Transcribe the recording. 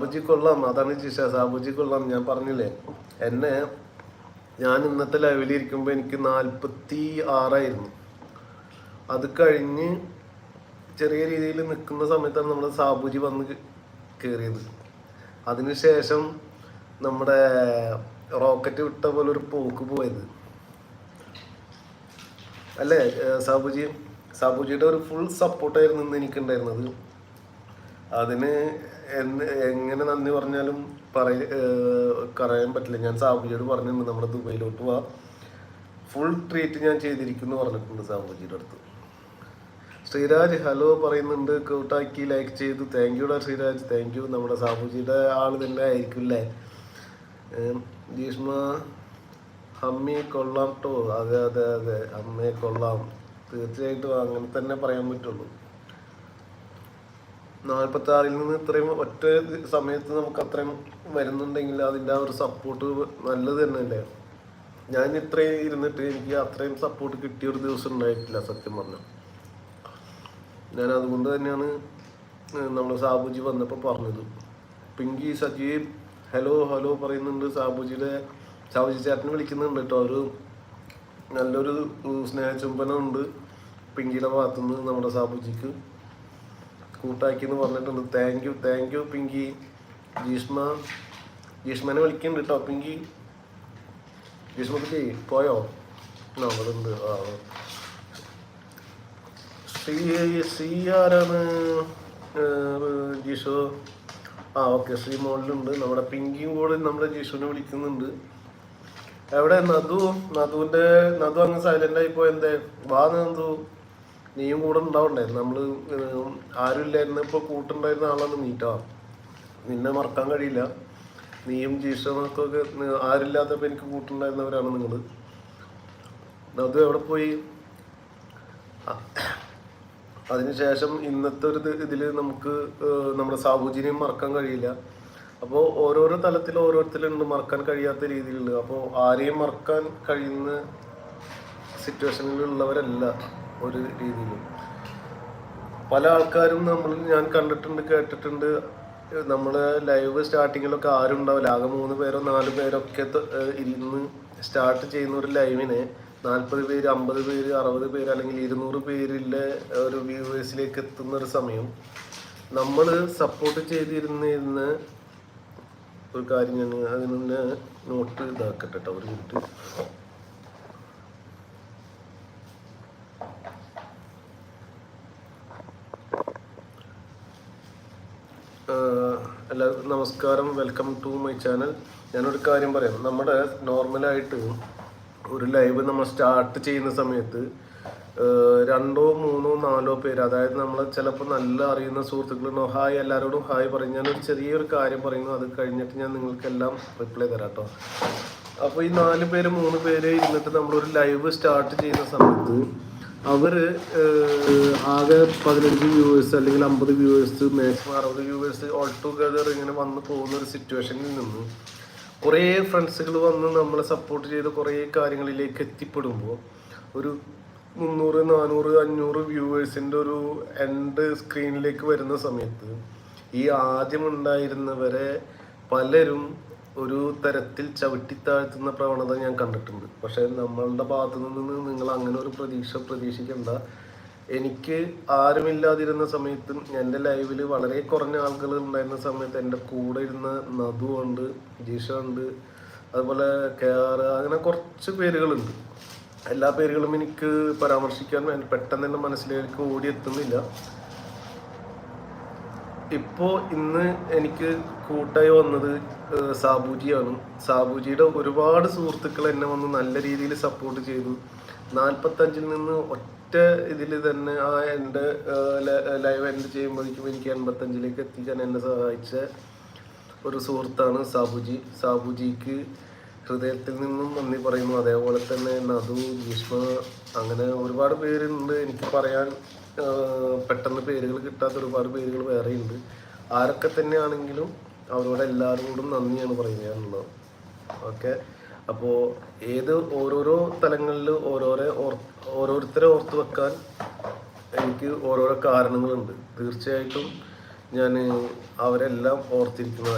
സാബുജി കൊള്ളാം അതാണ് ജിഷ സാബുജി കൊള്ളാം ഞാൻ പറഞ്ഞില്ലേ? എന്നെ ഞാൻ ഇന്നത്തെ ലൈവിൽ ഇരിക്കുമ്പോൾ എനിക്ക് നാൽപ്പത്തി ആറായിരുന്നു അത് കഴിഞ്ഞ് ചെറിയ രീതിയിൽ നിൽക്കുന്ന സമയത്താണ് നമ്മുടെ സാബുജി വന്ന് കയറിയത് അതിനുശേഷം നമ്മുടെ റോക്കറ്റ് വിട്ട പോലെ ഒരു പോക്ക് പോയത്. അല്ലേ സാബുജി? സാബുജിയുടെ ഒരു ഫുൾ സപ്പോർട്ടായിരുന്നു ഇന്ന് എനിക്കുണ്ടായിരുന്നത്. അതിന് എങ്ങനെ നന്ദി പറഞ്ഞാലും പറയ പറയാൻ പറ്റില്ല. ഞാൻ സാബുജിയോട് പറഞ്ഞിട്ടുണ്ട് നമ്മുടെ ദുബൈയിലോട്ട് പോവാ ഫുൾ ട്രീറ്റ് ഞാൻ ചെയ്തിരിക്കുന്നു പറഞ്ഞിട്ടുണ്ട് സാബുജിയുടെ അടുത്ത്. ശ്രീരാജ് ഹലോ പറയുന്നുണ്ട്. കൂട്ടാക്കി ലൈക്ക് ചെയ്തു. താങ്ക് യുടാ ശ്രീരാജ്. താങ്ക് യു നമ്മുടെ സാബുജിയുടെ ആൾ തന്നെ ആയിരിക്കും അല്ലേ ഭീഷ്മ അമ്മയെ അമ്മി കൊള്ളാം ടോ അതെ അതെ അതെ. അമ്മയെ കൊള്ളാം. തീർച്ചയായിട്ടും അങ്ങനെ തന്നെ പറയാൻ പറ്റുള്ളൂ. നാൽപ്പത്തി ആറിൽ നിന്ന് ഇത്രയും ഒറ്റ സമയത്ത് നമുക്ക് അത്രയും വരുന്നുണ്ടെങ്കിൽ അതിന്റെ ആ ഒരു സപ്പോർട്ട് നല്ലത് തന്നെയല്ലേ? ഞാൻ ഇത്രയും ഇരുന്നിട്ട് എനിക്ക് അത്രയും സപ്പോർട്ട് കിട്ടിയ ഒരു ദിവസം ഉണ്ടായിട്ടില്ല സത്യം പറഞ്ഞാൽ ഞാൻ അതുകൊണ്ട് തന്നെയാണ് നമ്മൾ സാബുജി വന്നപ്പോൾ പറഞ്ഞത്. പിങ്കി സജീവ് ഹലോ ഹലോ പറയുന്നുണ്ട്. സാബുജിയുടെ സാബുജി ചേട്ടനെ വിളിക്കുന്നുണ്ട് കേട്ടോ. ഒരു നല്ലൊരു സ്നേഹചുംബനമുണ്ട് പിങ്കിയുടെ ഭാഗത്തുനിന്ന് നമ്മുടെ സാബുജിക്ക്. കൂട്ടാക്കി എന്ന് പറഞ്ഞിട്ടുണ്ട്. Thank you thank you Pinky. Jeeshma. ജീഷ്മനെ വിളിക്കുന്നുണ്ട് കേട്ടോ പിങ്കി. ജീഷ്മക്ക് പോയോ? അവിടെ ആ സി സി ആരാണ്? ജീഷോ. ആ ഓക്കെ ശ്രീ മോളിലുണ്ട്. നമ്മുടെ പിങ്കിയും കൂടെ നമ്മുടെ ജീഷുവിനെ വിളിക്കുന്നുണ്ട്. എവിടെ? നദു? നദുവിന്റെ നദു അങ്ങ് സൈലന്റ് ആയി പോയെന്തേ? വാ നദു നീയും കൂടെ ഉണ്ടാവണ്ടേ? നമ്മൾ ഏഹ് ആരും ഇല്ലായിരുന്നു ഇപ്പൊ കൂട്ടുണ്ടായിരുന്ന ആളാണ് നീറ്റാ നിന്നെ മറക്കാൻ കഴിയില്ല. നീയും ജീഷണക്കൊക്കെ ആരില്ലാത്തപ്പോ എനിക്ക് കൂട്ടുണ്ടായിരുന്നവരാണ് നിങ്ങൾ അത് എവിടെ പോയി. അതിനുശേഷം ഇന്നത്തെ ഒരു ഇതിൽ നമുക്ക് നമ്മുടെ സാബുജിനെയും മറക്കാൻ കഴിയില്ല. അപ്പോൾ ഓരോരോ തലത്തിൽ ഓരോരുത്തരുണ്ട് മറക്കാൻ കഴിയാത്ത രീതിയിലുണ്ട്. അപ്പോൾ ആരെയും മറക്കാൻ കഴിയുന്ന സിറ്റുവേഷനിലുള്ളവരല്ല ഒരു രീതിയിലും. പല ആൾക്കാരും നമ്മൾ ഞാൻ കണ്ടിട്ടുണ്ട് കേട്ടിട്ടുണ്ട്. നമ്മൾ ലൈവ് സ്റ്റാർട്ടിങ്ങിലൊക്കെ ആരും ഉണ്ടാവില്ല ആകെ മൂന്ന് പേരോ നാല് പേരോ ഒക്കെ ഇരുന്ന് സ്റ്റാർട്ട് ചെയ്യുന്ന ഒരു ലൈവിനെ നാൽപ്പത് പേര് അമ്പത് പേര് അറുപത് പേര് അല്ലെങ്കിൽ ഇരുന്നൂറ് പേരിലെ ഒരു വ്യൂവേഴ്സിലേക്ക് എത്തുന്ന ഒരു സമയം. നമ്മൾ സപ്പോർട്ട് ചെയ്തിരുന്നിരുന്ന് ഒരു കാര്യം ഞാൻ അതിന് നോട്ട് ഇതാക്കട്ടെ കേട്ടോ ഒരു മിനിറ്റ് എല്ലാവർക്കും നമസ്കാരം. വെൽക്കം ടു മൈ ചാനൽ ഞാനൊരു കാര്യം പറയാം. നമ്മുടെ നോർമലായിട്ട് ഒരു ലൈവ് നമ്മൾ സ്റ്റാർട്ട് ചെയ്യുന്ന സമയത്ത് രണ്ടോ മൂന്നോ നാലോ പേര് അതായത് നമ്മൾ ചിലപ്പോൾ നല്ല അറിയുന്ന സുഹൃത്തുക്കളുണ്ടോ ഹായ് എല്ലാവരോടും ഹായ് പറയും. ഞാനൊരു ചെറിയൊരു കാര്യം പറയുന്നു. അത് കഴിഞ്ഞിട്ട് ഞാൻ നിങ്ങൾക്കെല്ലാം റിപ്ലൈ തരാം കേട്ടോ അപ്പോൾ ഈ നാല് പേര് മൂന്ന് പേര് ഇരുന്നിട്ട് നമ്മളൊരു ലൈവ് സ്റ്റാർട്ട് ചെയ്യുന്ന സമയത്ത് അവർ ആകെ പതിനഞ്ച് വ്യൂവേഴ്സ് അല്ലെങ്കിൽ അമ്പത് വ്യൂവേഴ്സ് മാക്സിമം അറുപത് വ്യൂവേഴ്സ് ഓൾ ടുഗദർ ഇങ്ങനെ വന്ന് പോകുന്ന ഒരു സിറ്റുവേഷനിൽ നിന്ന് കുറേ ഫ്രണ്ട്സുകൾ വന്ന് നമ്മളെ സപ്പോർട്ട് ചെയ്ത് കുറേ കാര്യങ്ങളിലേക്ക് എത്തിപ്പെടുമ്പോൾ ഒരു മുന്നൂറ് നാനൂറ് അഞ്ഞൂറ് വ്യൂവേഴ്സിന്റെ ഒരു എൻഡ് സ്ക്രീനിലേക്ക് വരുന്ന സമയത്ത് ഈ ആദ്യം ഉണ്ടായിരുന്നവരെ പലരും ഒരു തരത്തിൽ ചവിട്ടിത്താഴ്ത്തുന്ന പ്രവണത ഞാൻ കണ്ടിട്ടുണ്ട്. പക്ഷെ നമ്മളുടെ ഭാഗത്തു നിന്ന് നിങ്ങൾ അങ്ങനെ ഒരു പ്രതീക്ഷ പ്രതീക്ഷിക്കേണ്ട. എനിക്ക് ആരുമില്ലാതിരുന്ന സമയത്തും എന്റെ ലൈവിൽ വളരെ കുറഞ്ഞ ആളുകൾ ഉണ്ടായിരുന്ന സമയത്ത് എന്റെ കൂടെ ഇരുന്ന നദു ഉണ്ട് ജിഷ ഉണ്ട് അതുപോലെ കെ അങ്ങനെ കുറച്ച് പേരുകളുണ്ട്. എല്ലാ പേരുകളും എനിക്ക് പരാമർശിക്കാൻ പെട്ടെന്ന് തന്നെ മനസ്സിലേക്ക് ഓടിയെത്തുന്നില്ല. ഇപ്പോ ഇന്ന് എനിക്ക് കൂട്ടായി വന്നത് സാബുജിയാണ്. സാബുജിയുടെ ഒരുപാട് സുഹൃത്തുക്കൾ എന്നെ വന്ന് നല്ല രീതിയിൽ സപ്പോർട്ട് ചെയ്തു. നാൽപ്പത്തഞ്ചിൽ നിന്ന് ഒറ്റ ഇതിൽ തന്നെ ആ എന്റെ ലൈവ് എൻഡ് ചെയ്യുമ്പോഴേക്കും എനിക്ക് എൺപത്തഞ്ചിലേക്ക് എത്തിക്കാൻ എന്നെ സഹായിച്ച ഒരു സുഹൃത്താണ് സാബുജി. സാബുജിക്ക് ഹൃദയത്തിൽ നിന്നും നന്ദി പറയുന്നു. അതേപോലെ തന്നെ നദു ഭീഷ്മ അങ്ങനെ ഒരുപാട് പേരുണ്ട് എനിക്ക് പറയാൻ പെട്ടെന്ന് പേരുകൾ കിട്ടാത്ത ഒരുപാട് പേരുകൾ വേറെയുണ്ട്. ആരൊക്കെ തന്നെയാണെങ്കിലും അവരോട് എല്ലാവരും കൂടും നന്ദിയാണ് പറയുന്നത് ഓക്കെ? അപ്പോൾ ഏത് ഓരോരോ തലങ്ങളിൽ ഓരോരോ ഓരോരുത്തരെ ഓർത്ത് വെക്കാൻ എനിക്ക് ഓരോരോ കാരണങ്ങളുണ്ട്. തീർച്ചയായിട്ടും ഞാൻ അവരെല്ലാം ഓർത്തിരിക്കുന്നതായിരിക്കും.